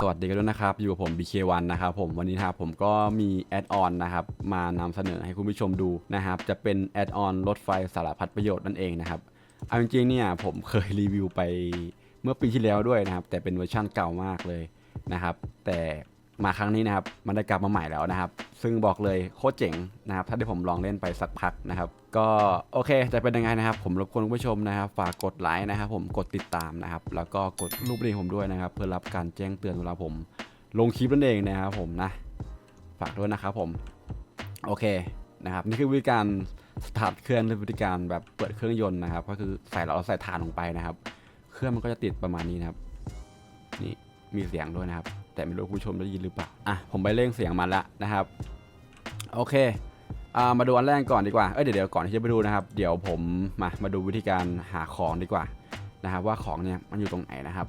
สวัสดีกันด้วยนะครับ อยู่กับผม BK1 นะครับผมวันนี้นะครับผมก็มีแอดออนนะครับมานำเสนอให้คุณผู้ชมดูนะครับ จะเป็นแอดออนรถไฟสารพัดประโยชน์นั่นเองนะครับเอาจริงๆเนี่ยผมเคยรีวิวไปเมื่อปีที่แล้วด้วยนะครับ แต่เป็นเวอร์ชั่นเก่ามากเลยนะครับ แต่ มาครั้งนี้นะครับ มันได้กลับมาใหม่แล้วนะครับ ซึ่งบอกเลยโคตรเจ๋งนะครับ ถ้าได้ผมลองเล่นไปสักพักนะครับ ก็โอเค จะเป็นยังไงนะครับ ผมรบกวนผู้ชมนะครับ ฝากกดไลค์นะครับผม กดติดตามนะครับ แล้วก็กดรูปเรียงผมด้วยนะครับ เพื่อรับการแจ้งเตือนเวลาผม ลงคลิปนั่นเองนะครับผมนะ ฝากด้วยนะครับผม โอเคนะครับ นี่คือวิธีการสตาร์ทเครื่องหรือวิธีการแบบเปิดเครื่องยนต์นะครับ ก็คือใส่เราใส่ถ่านลงไปนะครับ เครื่องมันก็จะติดประมาณนี้นะครับ นี่มีเสียงด้วยนะครับ แต่ไม่รู้คุณผู้ชมได้ยินหรือเปล่าอะผมไปเร่งเสียงมันล้วนะครับ โอเคามาดูอันแรกก่อนดีกว่า เอ้ยเดี๋ยวเดี๋ยวก่อนที่จะไปดูนะครับ เดี๋ยวผมมามาดูวิธีการหาของดีกว่านะครับว่าของเนี่ยมันอยู่ตรงไหนนะครับ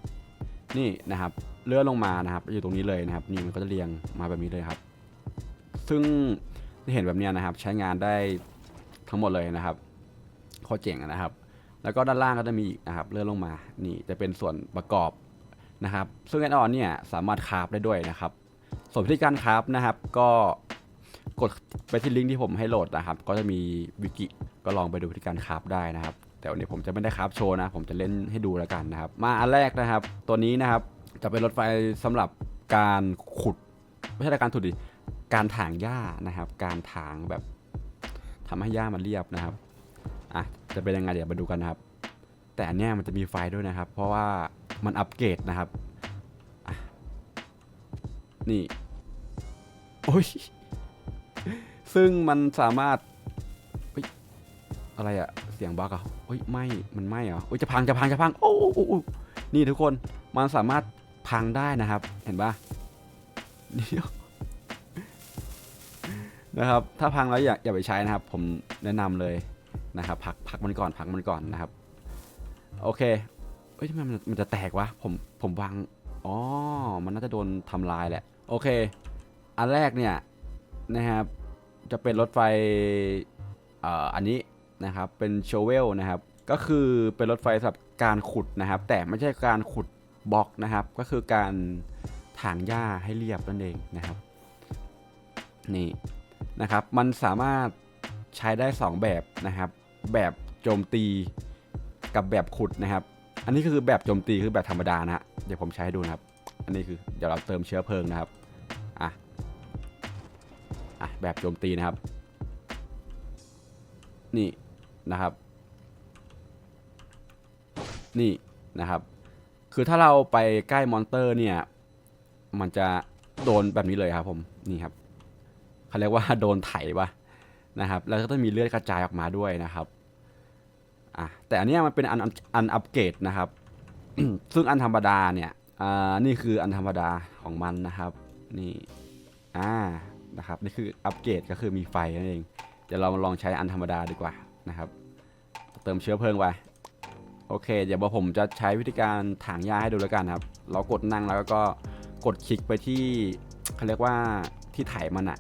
นี่นะครับเลื่อนลงมานะครับ อยู่ตรงนี้เลยนะครับ นี่มันก็จะเรียงมาแบบนี้เลยครับ ซึ่งที่เห็นแบบนี้นะครับ ใช้งานได้ทั้งหมดเลยนะครับโคตรเจ๋งนะครับ แล้วก็ด้านล่างก็จะมีอีกนะครับ เลื่อนลงมา นี่จะเป็นส่วนประกอบ นะครับ ซึ่งแอดออนเนี่ยสามารถคราฟได้ด้วยนะครับส่วนวิธีการคราฟนะครับ ก็กดไปที่ลิงก์ที่ผมให้โหลดนะครับ ก็จะมีวิกิก็ลองไปดูวิธีการคราฟได้นะครับ แต่วันนี้ผมจะไม่ได้คราฟโชว์นะ ผมจะเล่นให้ดูแล้วกันนะครับ มาอันแรกนะครับ ตัวนี้นะครับจะเป็นรถไฟสำหรับการขุดไม่ใช่การขุดดิการถางหญ้านะครับ การถางแบบทำให้หญ้ามันเรียบนะครับอะจะเป็นยังไงเดี๋ยวมาดูกันนะครับ แต่อันเนี้ยมันจะมีไฟด้วยนะครับ เพราะว่า มันอัปเกรดนะครับ นี่ โอ้ย ซึ่งมันสามารถอะไรอะเสียงบักอะเฮ้ยไม่มันไม่เหรอโอ้ยจะพังจะพังจะพัง โอ้โอ้โอนี่ทุกคนมันสามารถพังได้นะครับ เห็นปะเดี๋ยวนะครับ ถ้าพังแล้วอย่าอย่าไปใช้นะครับ ผมแนะนำเลยนะครับ พักพักมันก่อนพักมันก่อนนะครับ โอเค เอ้ยทำไมมันมันจะแตกวะ ผมผมวาง อ๋อ มันน่าจะโดนทำลายแหละ โอเค อันแรกเนี่ยนะครับ จะเป็นรถไฟเอ่ออันนี้นะครับ เป็นโชเวลนะครับ ก็คือเป็นรถไฟสำหรับการขุดนะครับ แต่ไม่ใช่การขุดบล็อกนะครับ ก็คือการถางหญ้าให้เรียบนั่นเองนะครับ นี่นะครับ มันสามารถใช้ได้ 2 แบบนะครับ แบบโจมตีกับแบบขุดนะครับ อันนี้คือแบบโจมตีคือแบบธรรมดานะฮะเดี๋ยวผมใช้ให้ดูนะครับ อันนี้คือเดี๋ยวเราเติมเชื้อเพลิงนะครับอะอะแบบโจมตีนะครับ นี่นะครับ นี่นะครับ คือถ้าเราไปใกล้มอนเตอร์เนี่ย มันจะโดนแบบนี้เลยครับผมนี่ครับเขาเรียกว่าโดนไถวะนะครับ แล้วก็ต้องมีเลือดกระจายออกมาด้วยนะครับ อะแต่อันนี้มันเป็นอันอันอัปเกรดนะครับ ซึ่งอันธรรมดาเนี่ยอ่านี่คืออันธรรมดาของมันนะครับนี่อ่านะครับนี่คืออัปเกรดก็คือมีไฟนั่นเองเดี๋ยวเรามาลองใช้อันธรรมดาดีกว่านะครับ เติมเชื้อเพลิงไปโอเค เดี๋ยวผมจะใช้วิธีการถางหญ้าให้ดูแล้วกันครับ เรากดนั่งแล้วก็กดคลิกไปที่เขาเรียกว่าที่ไถมันอะ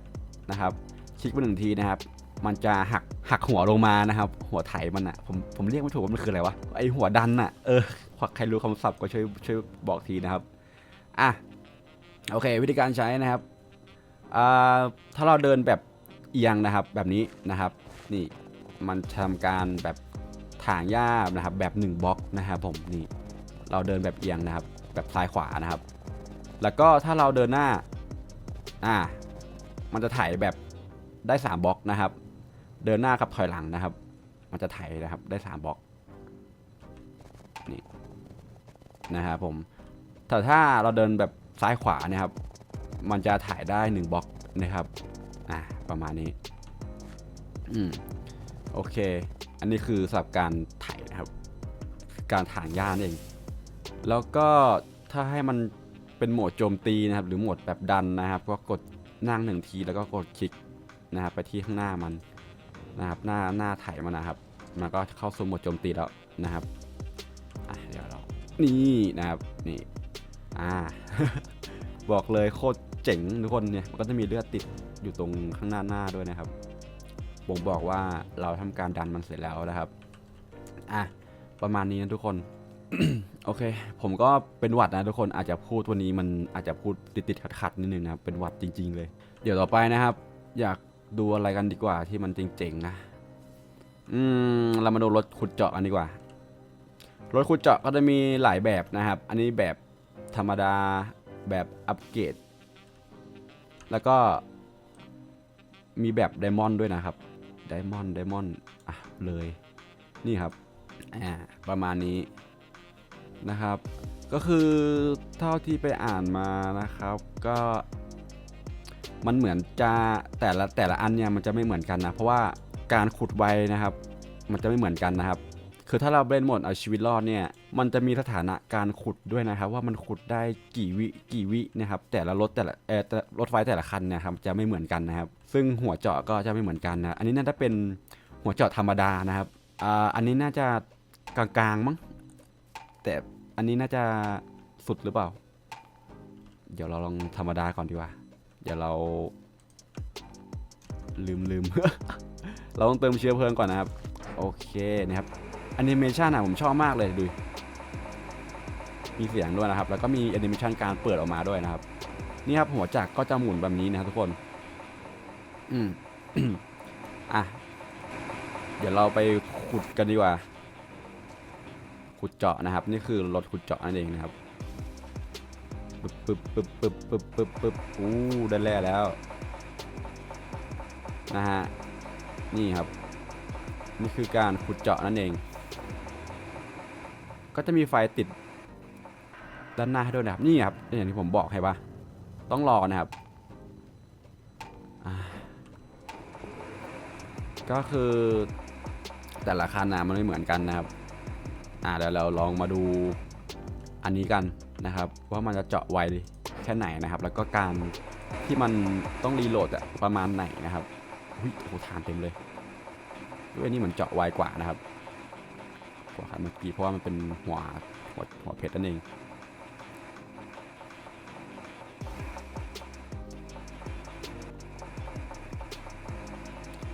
นะครับ คลิกไปหนึ่งทีนะครับ มันจะหักหักหัวลงมานะครับ หัวไถมันอะผมผมเรียกไม่ถูกว่ามันคืออะไรวะไอหัวดันอะเออใครรู้คำศัพท์ก็ช่วยช่วยบอกทีนะครับอะโอเค วิธีการใช้นะครับอ่าถ้าเราเดินแบบเอียงนะครับแบบนี้นะครับ นี่มันทำการแบบถางหญ้านะครับ แบบ1บล็อกนะครับผมนี่เราเดินแบบเอียงนะครับ แบบซ้ายขวานะครับ แล้วก็ถ้าเราเดินหน้าอ่ามันจะไถแบบได้ 3บล็อกนะครับ เดินหน้ากับถอยหลังนะครับ มันจะไถนะครับได้3บล็อกนี่นะครับผมแต่ถ้าเราเดินแบบซ้ายขวาเนะครับ มันจะถ่ายได้1บล็อกนะครับอ่าประมาณนี้อืมโอเค อันนี้คือสำหรับการถ่ายนะครับ การถางหญ้านั่นเอง แล้วก็ถ้าให้มันเป็นโหมดโจมตีนะครับ หรือโหมดแบบดันนะครับ ก็กดนั่งหนึ่งทีแล้วก็กดคลิกนะครับไปที่ข้างหน้ามัน นะครับหน้าหน้าไถ่มันนะครับ มันก็เข้าสู่โหมดโจมตีแล้วนะครับอะเดี๋ยวเรานี่นะครับนี่อ่าบอกเลยโคตรเจ๋งทุกคนเนี่ยมันก็จะมีเลือดติดอยู่ตรงข้างหน้าหน้าด้วยนะครับบ่งบอกว่าเราทำการดันมันเสร็จแล้วนะครับอะประมาณนี้นะทุกคนโอเค ผมก็เป็นหวัดนะทุกคนอาจจะพูดวันนี้มันอาจจะพูดติดติดขัดขัดๆนิดนึงนะครับเป็นหวัดจริง ๆ เลย เดี๋ยวต่อไปนะครับ อยาก ดูอะไรกันดีกว่าที่มันเจ๋งๆนะ อืม เรามาดูรถขุดเจาะกันดีกว่า รถขุดเจาะก็จะมีหลายแบบนะครับ อันนี้แบบธรรมดา แบบอัปเกรด แล้วก็ มีแบบไดมอนด์ด้วยนะครับ ไดมอนด์ ไดมอนด์ อะ เลย นี่ครับ อ่า ประมาณนี้นะครับ ก็คือเท่าที่ไปอ่านมานะครับ ก็ มันเหมือนจะแต่ละแต่ละอันเนี่ยมันจะไม่เหมือนกันนะ เพราะว่าการขุดไวนะครับ มันจะไม่เหมือนกันนะครับ คือถ้าเราเล่นหมดเอาชีวิตรอดเนี่ย มันจะมีสถานะการขุดด้วยนะครับ ว่ามันขุดได้กี่วิกี่วินะครับ แต่ละรถแต่ละเออแต่รถไฟแต่ละคันเนะครับจะไม่เหมือนกันนะครับ ซึ่งหัวเจาะก็จะไม่เหมือนกันนะ อันนี้น่าจะเป็นหัวเจาะธรรมดานะครับอ่าอันนี้น่าจะกลางๆมั้ง แต่อันนี้น่าจะสุดหรือเปล่า เดี๋ยวเราลองธรรมดาก่อนดีกว่า ดี๋ยวเรา ลืมลืม เราต้องเติมเชื้อเพลิงก่อนนะครับ โอเคนะครับแอนิเมชันอะผมชอบมากเลยดู มีเสียงด้วยนะครับ แล้วก็มีแอนิเมชันการเปิดออกมาด้วยนะครับ นี่ครับหัวจักรก็จะหมุนแบบนี้นะครับทุกคน อืมอะ เดี๋ยวเราไปขุดกันดีกว่า ขุดเจาะนะครับ นี่คือรถขุดเจาะนั่นเองนะครับ ปึ๊บปึ๊บปึ๊บปึ๊บปึ๊บปึ๊บปึ๊บอู้ได้แร่แล้ว นะฮะ นี่ครับ นี่คือการขุดเจาะนั่นเอง ก็จะมีไฟติด ด้านหน้าให้ด้วยนะครับ นี่ครับ อย่างที่ผมบอกให้ปะต้องรอนะครับก็คือแต่ละคันนะมันไม่เหมือนกันนะครับ อ่าเดี๋ยวเราลองมาดูอันนี้กัน นะครับ ว่ามันจะเจาะไวแค่ไหนนะครับ แล้วก็การที่มันต้องรีโหลดอะประมาณไหนนะครับอุ้ยโอ้ทานเต็มเลยด้วยนี่เหมือนเจาะไวกว่านะครับกว่าคันเมื่อกี้เพราะว่ามันเป็นหัวหัวหัวเพชรนั่นเอง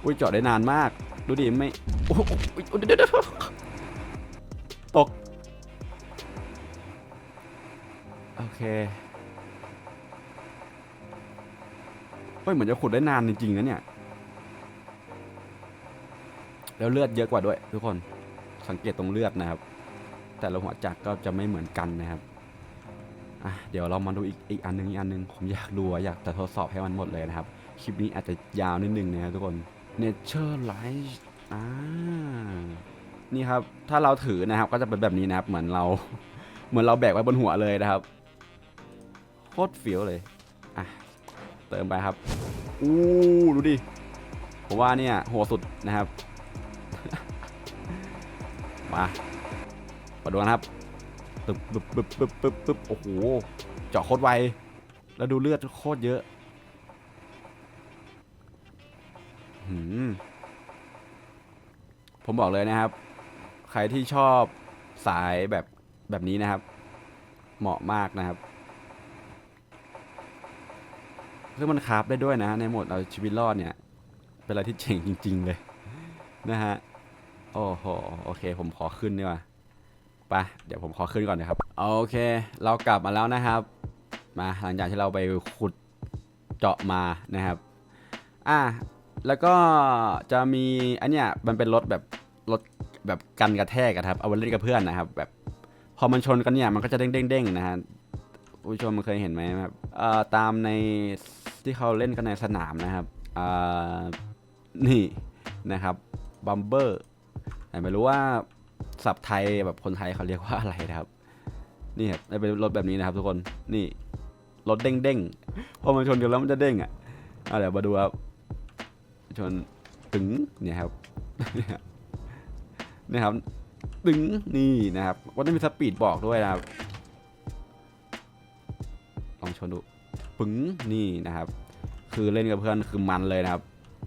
อุ้ยเจาะได้นานมาก ดูดิไม่โอ้โหอุ๊ยเดี๋ยว เค เฮ้ย เหมือนจะขุดได้นานจริงๆนะเนี่ย แล้วเลือดเยอะกว่าด้วยทุกคน สังเกตตรงเลือดนะครับ แต่ละหัวจักรก็จะไม่เหมือนกันนะครับ อะ เดี๋ยวเรามาดูอีกอีกอันหนึงอีกอันหนึง ผมอยากดูอยากจะทดสอบให้มันหมดเลยนะครับ คลิปนี้อาจจะยาวนิดนึงนะครับทุกคน Nature Light อ่า นี่ครับ ถ้าเราถือนะครับ ก็จะเป็นแบบนี้นะครับ เหมือนเรา เหมือนเราแบกไว้บนหัวเลยนะครับ คตรเฟี้ยวเลย อะ เติมไปครับ อู้ดูดิ ผมว่าเนี่ยโหดสุดนะครับ มามาดูกันครับปึ๊บปึ๊บปึ๊บปึ๊บปึ๊บปึ๊บโอ้โห เจาะโคตรไว แล้วดูเลือดโคตรเยอะ หืม ผมบอกเลยนะครับ ใครที่ชอบสายแบบแบบนี้นะครับ เหมาะมากนะครับ คือมันคราฟได้ด้วยนะ ในโหมดเอาชีวิตรอดเนี่ย เป็นอะไรที่เจ๋งจริง ๆ เลย นะฮะ โอ้โห โอเค ผมขอขึ้นดีกว่าไปเดี๋ยวผมขอขึ้นก่อนนะครับ โอเค เรากลับมาแล้วนะครับ มาหลังจากที่เราไปขุดเจาะมานะครับ อะแล้วก็จะมีอันเนี้ยมันเป็นรถแบบรถแบบกันกระแทกครับ เอาไว้เล่นกับเพื่อนนะครับ แบบพอมันชนกันเนี่ยมันก็จะเด้งเด้งเด้งๆๆนะฮะผู้ชมเคยเห็นไหมครับเอ่อตามใน ที่เขาเล่นกันในสนามนะครับนี่นะครับบัมเบอร์แต่ไม่รู้ว่าศัพท์ไทยแบบคนไทยเขาเรียกว่าอะไรนะครับ นี่ครับเป็นรถแบบนี้นะครับ ทุกคนนี่รถเด้งเด้งพอมันชนกันแล้วมันจะเด้งอะอะเดี๋ยวมาดูครับชนตึงเนี่ยครับนี่ครับตึงนี่นะครับก็จะมีสปีดบอกด้วยนะครับลองชนดู ปึ้งนี่นะครับ คือเล่นกับเพื่อนคือมันเลยนะครับ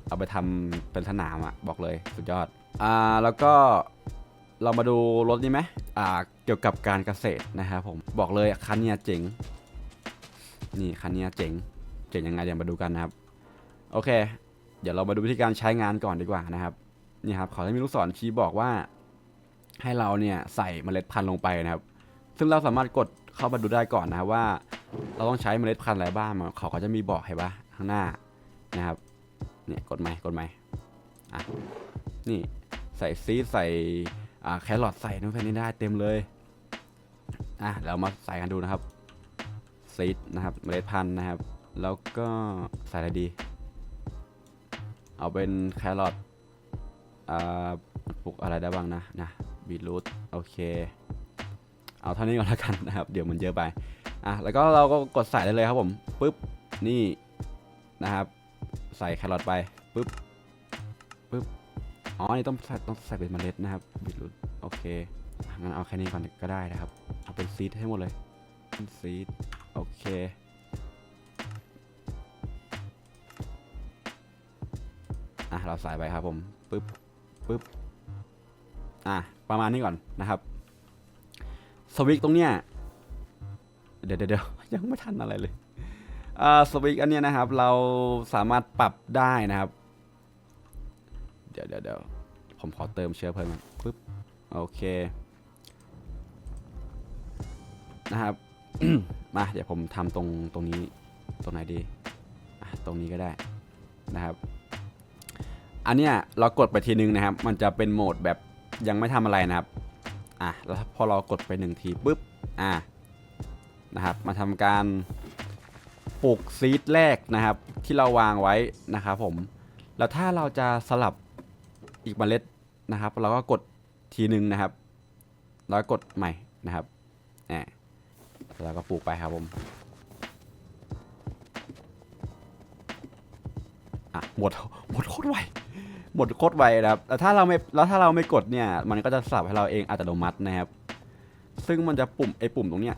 เอาไปทำเป็นสนามอะบอกเลยสุดยอดอ่าแล้วก็เรามาดูรถนี้ไหมอ่าเกี่ยวกับการเกษตรนะครับผมบอกเลยคันเนี้ยเจ๋งนี่คันเนี้ยเจ๋งเจ๋งยังไงเดี๋ยวมาดูกันนะครับ โอเค เดี๋ยวเรามาดูวิธีการใช้งานก่อนดีกว่านะครับนี่ครับเขาจะมีลูกศรชี้บอกว่า ให้เราเนี่ยใส่เมล็ดพันธุ์ลงไปนะครับ ซึ่งเราสามารถกดเข้ามาดูได้ก่อนนะครับว่า เราต้องใช้เมล็ดพันธุ์อะไรบ้างมันเขาก็จะมีบอกให้ปะข้างหน้านะครับเนี่ยกดไหมกดไหมอะนี่ใส่ซีใส่อ่าแครอทใส่น้ำแผ่นนี้ได้เต็มเลยอะเรามาใส่กันดูนะครับซีดนะครับเมล็ดพันธุ์นะครับ แล้วก็ใส่อะไรดี เอาเป็นแครอทอ่าปลูกอะไรได้บ้างนะนะบีทรูทโอเค เอาเท่านี้ก่อนแล้วกันนะครับ เดี๋ยวมันเยอะไป อะแล้วก็เราก็กดใส่ได้เลยครับผมปึ๊บนี่นะครับ ใส่แครอทไปปึ๊บปึ๊บอ๋อนี่ต้องใส่ต้องใส่เป็นเมล็ดนะครับบีทรูทโอเคงั้นเอาแค่นี้ก่อนก็ได้นะครับ เอาเป็นซีดให้หมดเลยซีดโอเคอะเราใส่ไปครับผมปึ๊บปึ๊บอะประมาณนี้ก่อนนะครับ สวิกตรงเนี้ย เดี๋ยวเดี๋ยวยังไม่ทันอะไรเลยอ่าสวิกอันเนี้ยนะครับ เราสามารถปรับได้นะครับ เดี๋ยวเดี๋ยวเดี๋ยวผมขอเติมเชื้อเพลิงปึ๊บโอเคนะครับมาเดี๋ยวผมทำตรงตรงนี้ตรงไหนดีตรงนี้ก็ได้นะครับ อันเนี้ยเรากดไปทีนึงนะครับ มันจะเป็นโหมดแบบยังไม่ทำอะไรนะครับอะแล้วพอเรากดไปหนึ่งทีปุ๊บอะ นะครับ มาทำการปลูกซีดแรกนะครับ ที่เราวางไว้นะครับผม แล้วถ้าเราจะสลับอีกเมล็ดนะครับ เราก็กดทีหนึ่งนะครับ แล้วกกดใหม่นะครับแหมแล้วก็ปลูกไปครับผมอะหมดหมดโคตรไวหมดโคตรไวนะครับแต่ถ้าเราไม่แล้วถ้าเราไม่กดเนี่ย มันก็จะสับให้เราเองอัตโนมัตินะครับ ซึ่งมันจะปุ่มไอ้ปุ่มตรงเนี้ย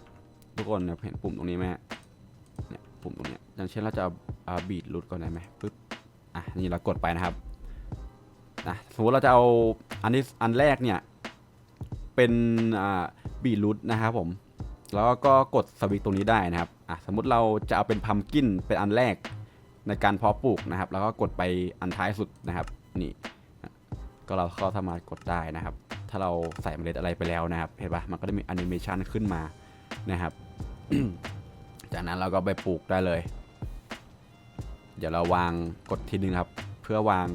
ทุกคนเห็นปุ่มตรงนี้ไหมเนี่ยปุ่มตรงนี้อย่างเช่นเราจะเอาบีดรูดก่อนได้ไหมปึ๊บอะนี่เรากดไปนะครับนะสมมติเราจะเอาอันนี้อันแรกเนี่ยเป็นอ่าบีดรูดนะครับผมแล้วก็กดสวิตตรงนี้ได้นะครับอะสมมุติเราจะเอาเป็นพัมกินเป็นอันแรกในการเพาะปลูกนะครับ แล้วก็กดไปอันท้ายสุดนะครับนี่ก็เราก็สามารถกดได้นะครับ ถ้าเราใส่เมล็ดอะไรไปแล้วนะครับ เห็นปะมันก็จะมีแอนิเมชันขึ้นมานะครับ จากนั้นเราก็ไปปลูกได้เลย เดี๋ยวเราวางกดทีนึงครับ เพื่อวาง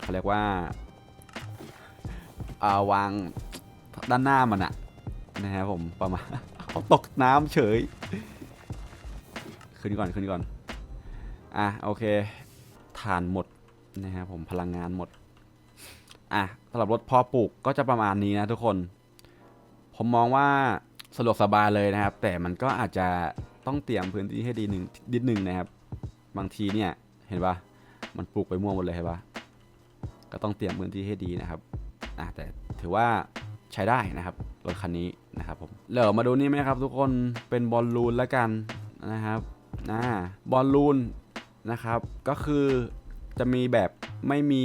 เขาเรียกว่าอ่าวางด้านหน้ามันอะนะครับผมประมาณเขาตกน้ำเฉย ขึ้นก่อนขึ้นก่อน อะโอเคฐานหมดนะครับผมพลังงานหมด อะสำหรับรถพอปลูกก็จะประมาณนี้นะทุกคน ผมมองว่า สะดวกสบายเลยนะครับ แต่มันก็อาจจะต้องเตรียมพื้นที่ให้ดีหนึ่งนิดหนึ่งนะครับ บางทีเนี่ยเห็นปะมันปลูกไปมั่วหมดเลยเห็นปะก็ต้องเตรียมพื้นที่ให้ดีนะครับอะแต่ถือว่าใช้ได้นะครับรถคันนี้นะครับผมเดี๋ยวมาดูนี่ไหมครับ ทุกคนเป็นบอลลูนแล้วกันนะครับอ่าบอลลูนนะครับก็คือจะมีแบบไม่มี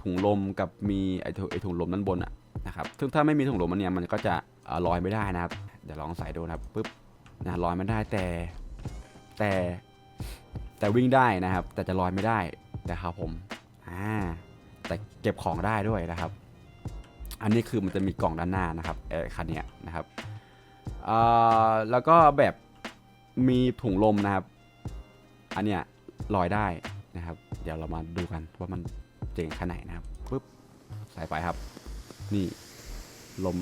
ถุงลมกับมีไอถุไอถุงลมด้านบนอะนะครับซึ่งถ้าไม่มีถุงลมมันเนี่ยมันก็จะลอยไม่ได้นะครับ ดี๋ยวลองใส่ดูนะครับปุ๊บนะลอยไม่ได้แต่แต่แต่วิ่งได้นะครับ แต่จะลอยไม่ได้นะครับผมอ่าแต่เก็บของได้ด้วยนะครับ อันนี้คือมันจะมีกล่องด้านหน้านะครับเออคันเนี้ยนะครับเอ่อแล้วก็แบบมีถุงลมนะครับ อันเนี้ยลอยได้นะครับ เดี๋ยวเรามาดูกันว่ามันเจ๋งแค่ไหนนะครับปุ๊บใส่ไปครับ นี่ลม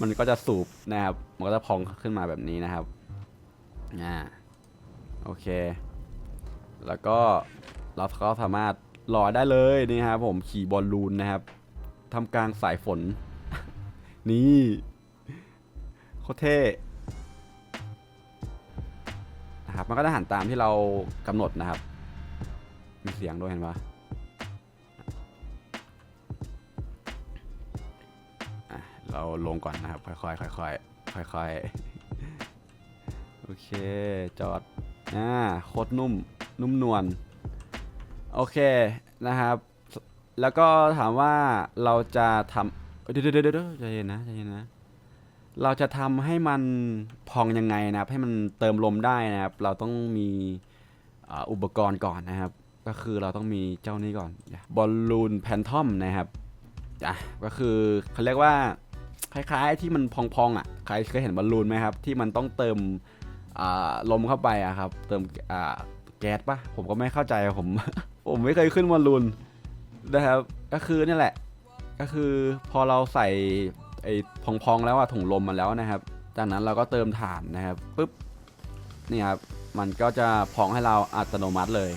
มันก็จะสูบนะครับ มันก็จะพองขึ้นมาแบบนี้นะครับ อ่า โอเค แล้วก็เราก็สามารถลอยได้เลยนี่ครับผมขี่บอลลูนนะครับทำกลางสายฝน นี่โคตรเท่นะครับ มันก็จะหันตามที่เรากำหนดนะครับ มีเสียงด้วยเห็นปะ เราลงก่อนนะครับ ค่อยๆค่อยๆค่อยๆโอเคจอดอ่าโคตรนุ่มนุ่มนวลโอเคนะครับ แล้วก็ถามว่าเราจะทำเดี๋ยวเดี๋ยวเดี๋ยวใจเย็นนะใจเย็นนะ เราจะทำให้มันพองยังไงนะครับ ให้มันเติมลมได้นะครับ เราต้องมีอุปกรณ์ก่อนนะครับ ก็คือเราต้องมีเจ้านี้ก่อนบอลลูนแพนทอมนะครับอะก็คือเขาเรียกว่า คล้ายๆที่มันพองๆอะใครเคยเห็นบอลลูนไหมครับ ที่มันต้องเติมลมเข้าไปอะครับ เติมแก๊สปะผมก็ไม่เข้าใจผม ผมไม่เคยขึ้นบอลลูนนะครับ ก็คือนี่แหละ ก็คือพอเราใส่ไอ้พองๆแล้วอะถุงลมมันแล้วนะครับ จากนั้นเราก็เติมถ่านนะครับปุ๊บนี่ครับมันก็จะพองให้เราอัตโนมัติเลย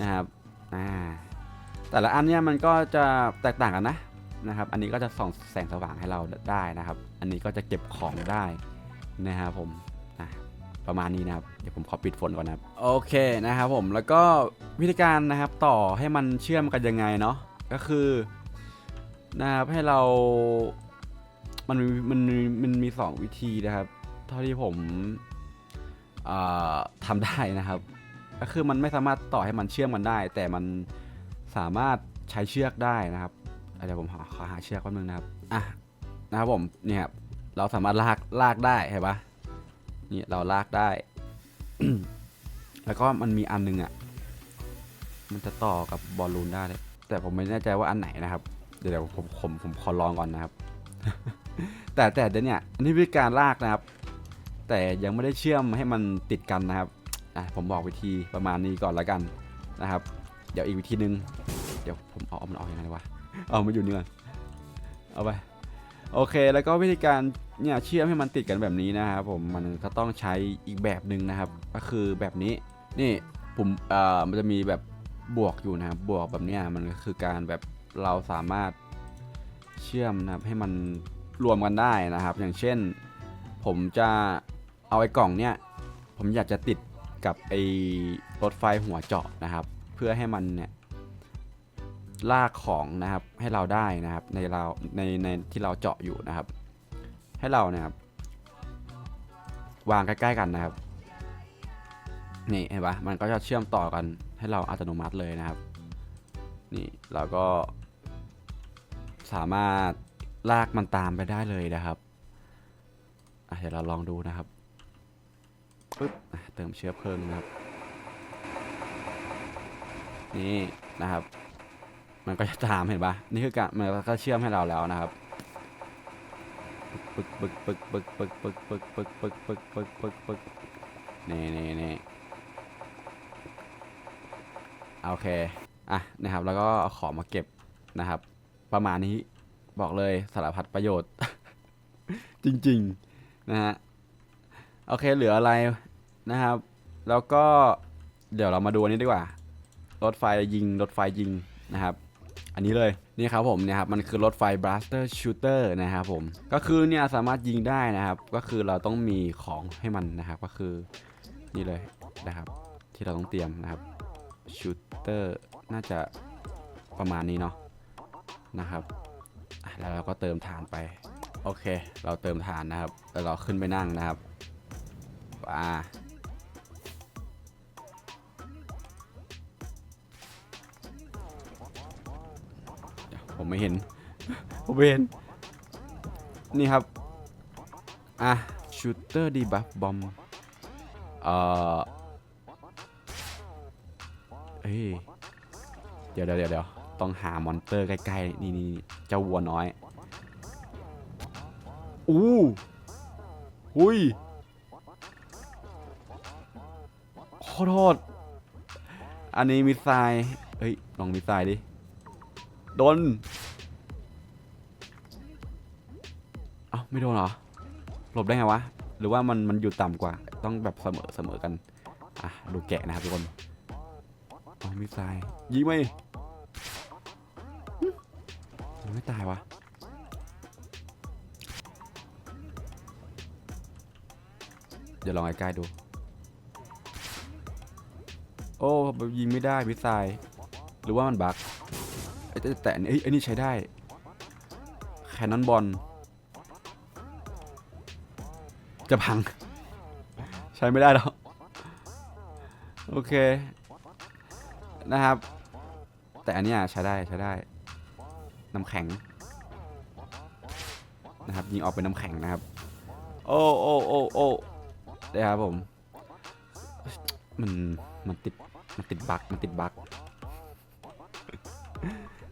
นะครับอ่าแต่ละอันเนี่ยมันก็จะแตกต่างกันนะ นะครับ อันนี้ก็จะส่องแสงสว่างให้เราได้นะครับ อันนี้ก็จะเก็บของได้นะครับผมอะประมาณนี้นะครับ เดี๋ยวผมขอปิดฝนก่อนนะครับ โอเคนะครับผม แล้วก็วิธีการนะครับต่อให้มันเชื่อมกันยังไงเนาะ ก็คือนะครับให้เรา มันมันมันมีสองวิธีนะครับ เท่าที่ผมอ่าทำได้นะครับ ก็คือมันไม่สามารถต่อให้มันเชื่อมกันได้ แต่มันสามารถใช้เชือกได้นะครับ เดี๋ยวผมขอขอหาเชือกแป๊บนึงนะครับ อะนะครับผมเนี่ยครับเราสามารถลากลากได้เห็นปะนี่เราลากได้ แล้วก็มันมีอันนึงอะ มันจะต่อกับบอลลูนได้เลยแต่ผมไม่แน่ใจว่าอันไหนนะครับ เดี๋ยวผมผมผมขอลองก่อนนะครับ แต่แต่เดี๋ยวเนี่ยนนี้วิธีการลากนะครับ แต่ยังไม่ได้เชื่อมให้มันติดกันนะครับอะผมบอกวิธีประมาณนี้ก่อนแล้วกันนะครับ เดี๋ยวอีกวิธีหนึ่งเดี๋ยวผมเอาเอามันออกยังไงวะ เอามาอยู่นี่ก่อนเอาไปโอเค แล้วก็วิธีการเนี่ยเชื่อมให้มันติดกันแบบนี้นะครับผมมันก็ต้องใช้อีกแบบหนึ่งนะครับ ก็คือแบบนี้นี่ผมเอ่อมันจะมีแบบบวกอยู่นะครับบวกแบบเนี้ยมันก็คือการแบบเราสามารถเชื่อมนะครับให้มันรวมกันได้นะครับ อย่างเช่น ผมจะเอาไอ้กล่องเนี้ยผมอยากจะติดกับไอ้รถไฟหัวเจาะนะครับ เพื่อให้มันเนี่ย ลากของนะครับให้เราได้นะครับในเราในในที่เราเจาะอยู่นะครับ ให้เราเนี่ยครับวางใกล้ๆกันนะครับนี่เห็นปะมันก็จะเชื่อมต่อกันให้เราอัตโนมัติเลยนะครับ นี่เราก็สามารถลากมันตามไปได้เลยนะครับเดี๋ยวเราลองดูนะครับปึ๊บเติมเชื้อเพลิงนะครับ นี่นะครับ มันก็จะตามเห็นปะนี่คือการมันก็เชื่อมให้เราแล้วนะครับปึ๊กปึกปึกปึกปึกปึกปึกปึกปึกปึกปึกปึกปึกนี่นี่นี่โอเคอะนะครับแล้วก็เอาของมาเก็บนะครับ ประมาณนี้บอกเลยสารพัดประโยชน์ จริงๆนะฮะโอเคเหลืออะไรนะครับ แล้วก็เดี๋ยวเรามาดูอันนี้ดีกว่า รถไฟยิงรถไฟยิงนะครับ อันนี้เลยนี่ครับผมเนี่ยครับมันคือรถไฟ blaster shooter นะครับผมก็คือเนี่ยสามารถยิงได้นะครับก็คือเราต้องมีของให้มันนะครับก็คือนี่เลยนะครับที่เราต้องเตรียมนะครับ shooter น่าจะประมาณนี้เนาะนะครับแล้วเราก็เติมฐานไปโอเค เราเติมฐานนะครับแล้วเราขึ้นไปนั่งนะครับอ่า ผมไม่เห็น ผมไม่เห็น นี่ครับ อะ shooter debuff bomb เอ่อเฮ้ย เดี๋ยวเดี๋ยวเดี๋ยวต้องหามอนเตอร์ใกล้ๆ นี่นี่เจ้าวัวน้อย อู้หุยขอโทษ อันนี้มิสไซล์เฮ้ย ลองมิสไซล์ดิ โดน เอ้าไม่โดนเหรอ หลบได้ไงวะ หรือว่ามันมันอยู่ต่ำกว่า ต้องแบบเสมอเสมอกัน อะ ดูแกะนะครับทุกคนอ๋อมิสไซล์ยิงไหมยังไม่ตายวะเดี๋ยวลองใกล้ๆดู โอ้ยิงไม่ได้พิซซาย หรือว่ามันบั๊กเอ้ย แต่แต่อันนี้เอ้ยอันนี้ใช้ได้แคนนอนบอลจะพัง ใช้ไม่ได้แล้วโอเค นะครับ แต่อันนี้ใช้ได้ใช้ได้น้ำแข็งนะครับยิงออกเป็นน้ำแข็งนะครับ โอ้โอ้โอ้โอ้ได้ครับผม มันมันติดมันติดบั๊กมันติดบั๊ก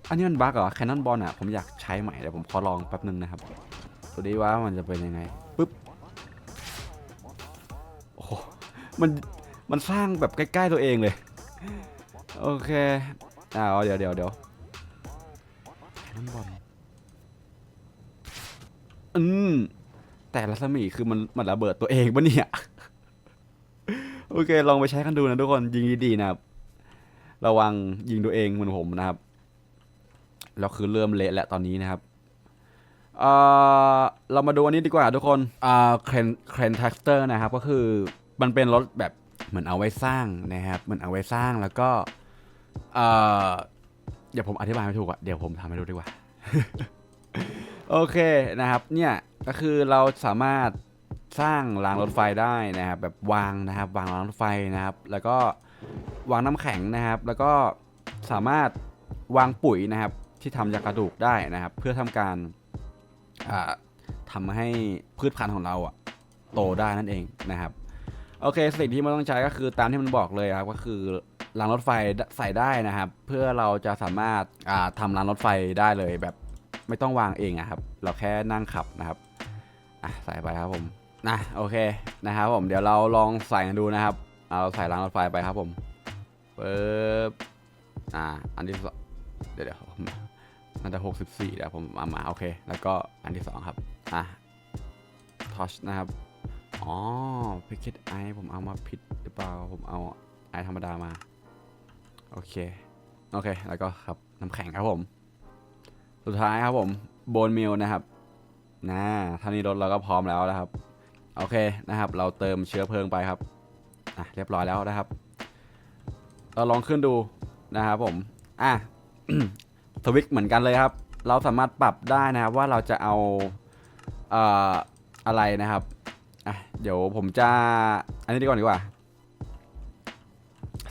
อันนี้มันบั๊กเหรอแคนนอนบอลอะผมอยากใช้ใหม่เดี๋ยวผมขอลองแป๊บนึงนะครับดูดิว่ามันจะเป็นยังไงปึ๊บโอ้มันมันสร้างแบบใกล้ๆตัวเองเลย โอเคอ่าวเดี๋ยวเดี๋ยวเดี๋ยวแคนนอนบอลอืมแต่รัศมีคือมันมันระเบิดตัวเองปะเนี่ยโอเค ลองไปใช้กันดูนะทุกคนยิงดีๆนะครับ ระวังยิงตัวเองเหมือนผมนะครับ เราคือเริ่มเละแล้วตอนนี้นะครับเอ่อเรามาดูอันนี้ดีกว่าทุกคนอ่าเครนเครนแท็กเตอร์นะครับ ก็คือมันเป็นรถแบบเหมือนเอาไว้สร้างนะครับเหมือนเอาไว้สร้างแล้วก็เอ่อเดี๋ยวผมอธิบายไม่ถูกอะเดี๋ยวผมทำให้ดูดีกว่า โอเคนะครับ เนี่ยก็คือเราสามารถสร้างรางรถไฟได้นะครับ แบบวางนะครับ วางรางรถไฟนะครับ แล้วก็วางน้ำแข็งนะครับ แล้วก็สามารถวางปุ๋ยนะครับ ที่ทำจากกระดูกได้นะครับ เพื่อทำการอ่าทำให้พืชพันธุ์ของเราอะโตได้นั่นเองนะครับโอเคสิ่งที่มันต้องใช้ก็คือตามที่มันบอกเลยครับก็คือรางรถไฟใส่ได้นะครับ เพื่อเราจะสามารถอ่าทำรางรถไฟได้เลยแบบไม่ต้องวางเองอะครับ เราแค่นั่งขับนะครับอะใส่ไปครับผมนะโอเคนะครับผมเดี๋ยวเราลองใส่กันดูนะครับเอาใส่รางรถไฟไปครับผมปึ๊บอ่าอันที่สองเดี๋ยวเดี๋ยว น่าจะหกสิบสี่เดี๋ยวผมเอามาโอเค แล้วก็อันที่สองครับ อะทอชนะครับ อ๋อพิคิดไอผมเอามาผิดหรือเปล่า ผมเอาไอธรรมดามา โอเค โอเค แล้วก็ครับ น้ำแข็งครับผม สุดท้ายครับผม โบนมิลนะครับนะท่านี้รถเราก็พร้อมแล้วนะครับ โอเคนะครับ เราเติมเชื้อเพลิงไปครับ อะ เรียบร้อยแล้วนะครับ เราลองขึ้นดูนะครับผม อะ สวิตช์เหมือนกันเลยครับ เราสามารถปรับได้นะครับว่าเราจะเอาเอ่ออะไรนะครับอะเดี๋ยวผมจะอันนี้ดีกว่าดีกว่า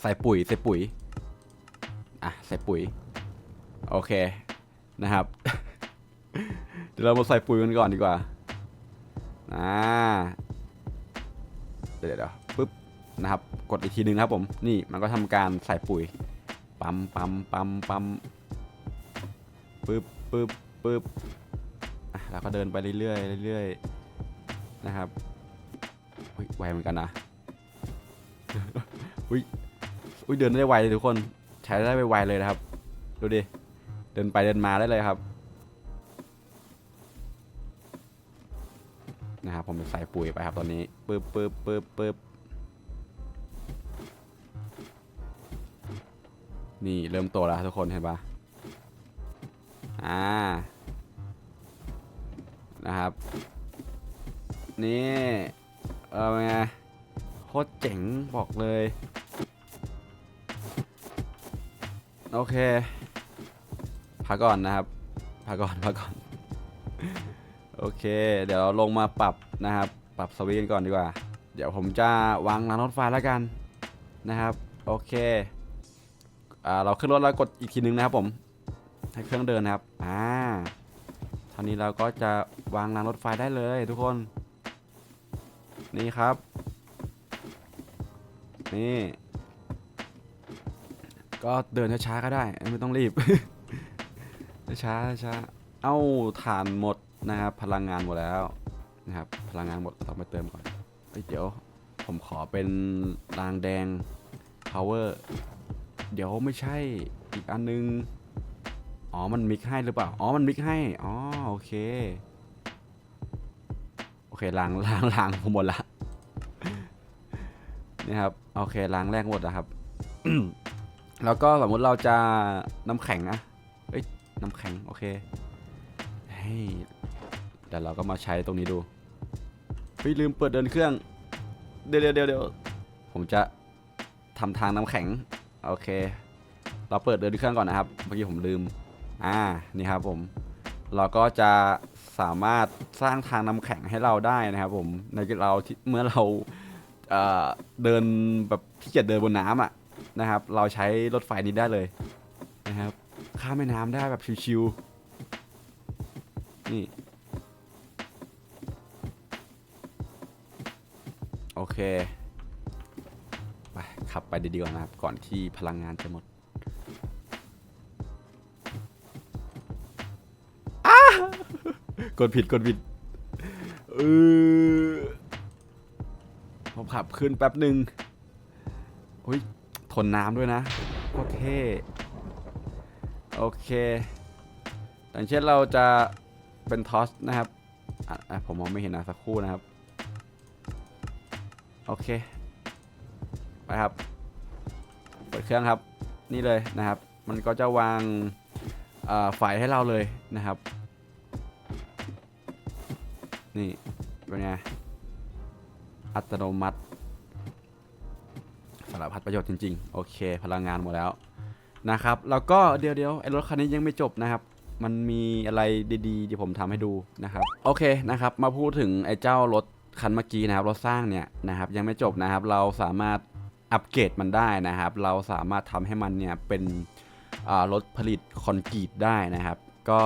ใส่ปุ๋ยใส่ปุ๋ยอะใส่ปุ๋ยโอเคนะครับ เดี๋ยวเรามาใส่ปุ๋ยกันก่อนดีกว่าอ่าเดี๋ยวเดี๋ยวปึ๊บนะครับ กดอีกทีหนึ่งครับผมนี่มันก็ทำการใส่ปุ๋ยปั๊มปั๊มปั๊มปั๊ม ปึ๊บปึ๊บปึ๊บอะแล้วก็เดินไปเรื่อยๆเรื่อยๆนะครับอุ้ยไวเหมือนกันนะอุ้ยอุ้ยเดินได้ไวเลยทุกคนใช้ได้ไวๆเลยนะครับ ดูดิเดินไปเดินมาได้เลยครับนะครับผมใส่ปุ๋ยไปครับตอนนี้ปึ๊บปึ๊บปึ๊บปึ๊บนี่เริ่มโตแล้วทุกคนเห็นปะ อ่า นะครับ นี่ เออไงโคตรเจ๋งบอกเลย โอเค พักก่อนนะครับ พักก่อน พักก่อน โอเค เดี๋ยวเราลงมาปรับนะครับ ปรับสวิตกันก่อนดีกว่า เดี๋ยวผมจะวางรางรถไฟแล้วกันนะครับ โอเค อ่า เราขึ้นรถแล้วกดอีกทีนึงนะครับผม ให้เครื่องเดินนะครับ อ่าท่านี้เราก็จะวางรางรถไฟได้เลยทุกคน นี่ครับ นี่ ก็เดินช้าๆก็ได้ ไม่ต้องรีบ ช้าๆช้าๆเอ้าฐานหมดนะครับ พลังงานหมดแล้วนะครับ พลังงานหมดต้องไปเติมก่อนเอเดี๋ยวผมขอเป็นรางแดง power เดี๋ยวไม่ใช่อีกอันนึง อ๋อ มันมิกให้หรือเปล่า อ๋อ มันมิกให้ อ๋อ โอเค โอเคล้างล้างล้างผมหมดละ นี่ครับ โอเคล้างแรกหมดนะครับ แล้วก็สมมุติเราจะน้ำแข็งอะเอ้ย น้ำแข็ง โอเค เฮ้ยเดี๋ยวเราก็มาใช้ตรงนี้ดู เฮ้ย ลืมเปิดเดินเครื่อง เดี๋ยวเดี๋ยวเดี๋ยวเดี๋ยวผมจะทำทางน้ำแข็ง โอเค เราเปิดเดินเครื่องก่อนนะครับ เมื่อกี้ผมลืม อ่านี่ครับผมเราก็จะสามารถสร้างทางน้ำแข็งให้เราได้นะครับผมในเราเมื่อเราเเดินแบบที่เกียจเดินบนน้ำอะนะครับ เราใช้รถไฟนี้ได้เลยนะครับข้ามแม่น้ำได้แบบชิวๆนี่โอเค ไปขับไปดีๆก่อนนะครับ ก่อนที่พลังงานจะหมด กดผิดกดผิดเออผมขับขึ้นแป๊บหนึ่งอุ้ยทนน้ำด้วยนะโอเคโอเค อย่างเช่นเราจะเป็นทอสนะครับอะผมมองไม่เห็นนะสักครู่นะครับ โอเค ไปครับ เปิดเครื่องครับ นี่เลยนะครับ มันก็จะวางเอ่อไฟให้เราเลยนะครับ นี่ เป็นไง อัตโนมัติสารพัดประโยชน์จริง ๆ โอเค พลังงานหมดแล้วนะครับ แล้วก็เดี๋ยวเดี๋ยวไอ้รถคันนี้ยังไม่จบนะครับ มันมีอะไรดีๆที่ผมทำให้ดูนะครับ โอเคนะครับ มาพูดถึงไอ้เจ้ารถคันเมื่อกี้นะครับ รถสร้างเนี่ยนะครับ ยังไม่จบนะครับ เราสามารถอัปเกรดมันได้นะครับ เราสามารถทำให้มันเนี่ยเป็นรถผลิตคอนกรีตได้นะครับ ก็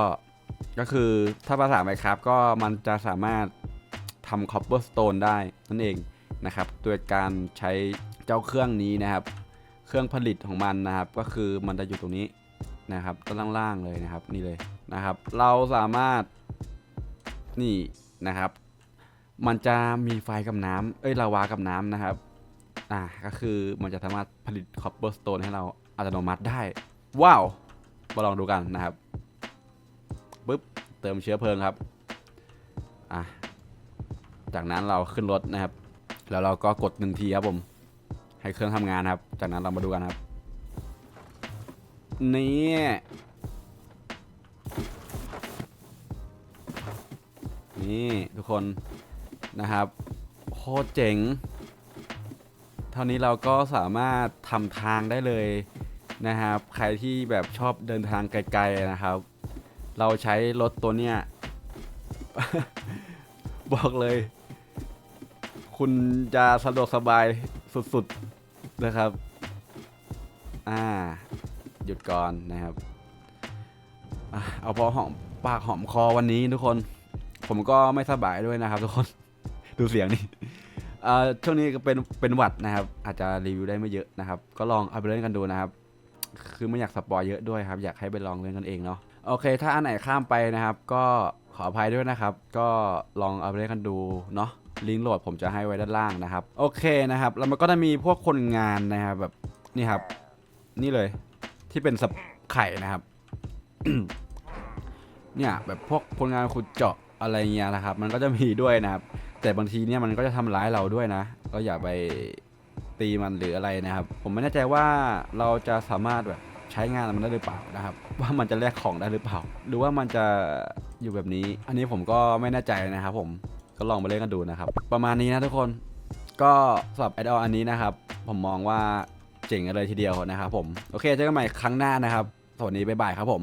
ก็คือถ้าภาษาไมครับก็มันจะสามารถทำคอปเปอร์สโตนได้นั่นเองนะครับโดยการใช้เจ้าเครื่องนี้นะครับ เครื่องผลิตของมันนะครับ ก็คือมันจะอยู่ตรงนี้นะครับด้นล่างๆเลยนะครับนี่เลยนะครับ เราสามารถนี่นะครับ มันจะมีไฟกับน้ำเอ้ยลาวากับน้ำนะครับอ่าก็คือมันจะสามารถผลิตคอปเปอร์สโตนให้เราอัตโนมัติได้ ว้าวมาลองดูกันนะครับ เติมเชื้อเพลิงครับอะจากนั้นเราขึ้นรถนะครับ แล้วเราก็กดหนึ่งทีครับผม ให้เครื่องทำงานครับ จากนั้นเรามาดูกันครับนี่นี่ทุกคนนะครับโคตรเจ๋ง เท่านี้เราก็สามารถทำทางได้เลยนะครับ ใครที่แบบชอบเดินทางไกลๆนะครับ เราใช้รถตัวเนี้ย บอกเลย คุณจะสะดวกสบายสุดๆนะครับ อ่า หยุดก่อนนะครับอเอาพอหอมปากหอมคอวันนี้ทุกคน ผมก็ไม่สบายด้วยนะครับ ทุกคน ดูเสียงนี่อ่าช่วงนี้ก็เป็นเป็นหวัดนะครับ อาจจะรีวิวได้ไม่เยอะนะครับ ก็ลองเอาไปเล่นกันดูนะครับ คือไม่อยากสปอยเยอะด้วยครับ อยากให้ไปลองเล่นกันเองเนาะ โอเค ถ้าอันไหนข้ามไปนะครับ ก็ขออภัยด้วยนะครับ ก็ลองเอาไปเล่นกันดูเนาะลิงก์โหลดผมจะให้ไว้ด้านล่างนะครับ โอเคนะครับ แล้วมันก็จะมีพวกคนงานนะครับแบบนี่ครับ นี่เลยที่เป็นสับไข่นะครับ เนี่ยแบบพวกคนงานขุดเจาะอะไรเงี้ยนะครับ มันก็จะมีด้วยนะครับ แต่บางทีเนี่ยมันก็จะทำร้ายเราด้วยนะ ก็อย่าไปตีมันหรืออะไรนะครับ ผมไม่แน่ใจว่าเราจะสามารถแบบ ใช้งานมันได้หรือเปล่านะครับ ว่ามันจะแลกของได้หรือเปล่า หรือว่ามันจะอยู่แบบนี้ อันนี้ผมก็ไม่แน่ใจนะครับ ผมก็ลองมาเล่นกันดูนะครับ ประมาณนี้นะทุกคนก็สำหรับแอดออนอันนี้นะครับ ผมมองว่าเจ๋งเลยทีเดียวนะครับผม โอเคเจอกันใหม่ครั้งหน้านะครับสวัสดีบ๊ายบายครับผม